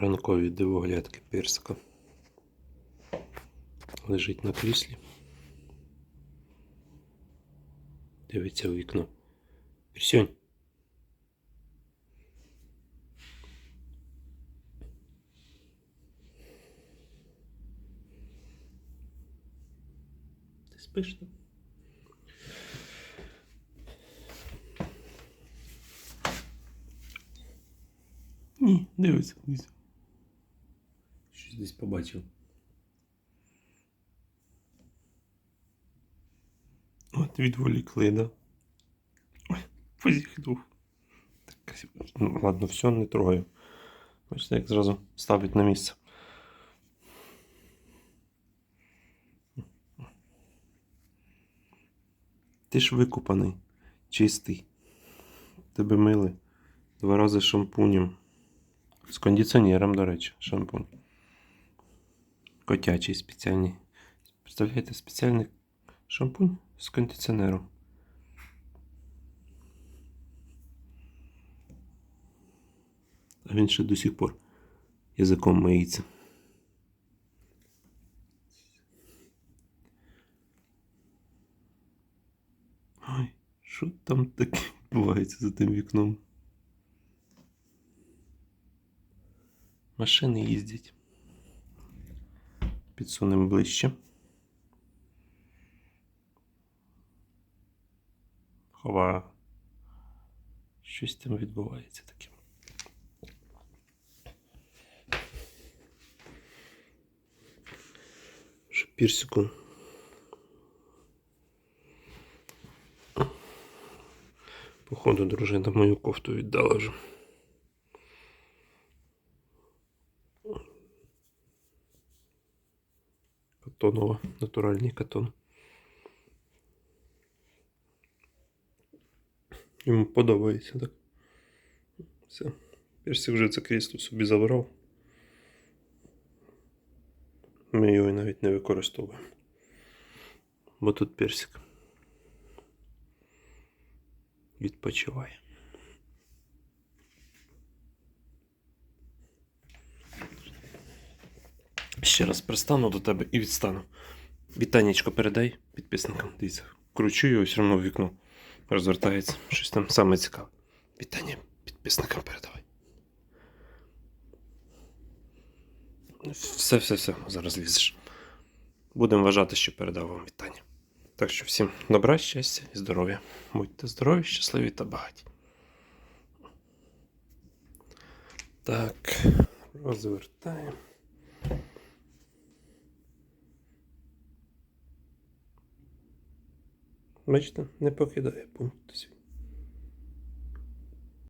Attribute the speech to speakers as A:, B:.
A: ранкові дивоглядки персика. Лежить на кріслі. Дивиться у вікно. Персьонь. Ти спиш там? Ні, дивиться вниз. Щось десь побачив. От відволікли, да? Ой, позіхнув. Ну, ладно, все, не трогаю. Бачите, як зразу ставить на місце. Ти ж викупаний, чистий. Тебе мили. Два рази шампунем. З кондиціонером, до речі, шампунь. Котячий спеціальний. Представляєте, спеціальний шампунь з кондиціонером. А він ще до сих пор язиком миється. Ой, що там таке відбувається за тим вікном? Машини їздять. Підсунемо ближче. Хова. Щось там відбувається таке. Пірсику. Походу, дружина мою кофту віддала вже. Катонова, натуральний катон. Йому подобається, так? Все. Персик вже це крісло собі забрав. Ми його навіть не використовуємо. Бо тут персик. Відпочиває. Ще раз пристану до тебе і відстану. Вітанечко передай підписникам. Дивіться, кручу його все одно в вікно. Розвертається. Щось там саме цікаве. Вітання підписникам передавай. Все, все, все, зараз лізеш. Будемо вважати, що передав вам вітання. Так що всім добра, щастя і здоров'я. Будьте здорові, щасливі та багаті. Так, розвертаємо. Бачите, не покидає пункт свій.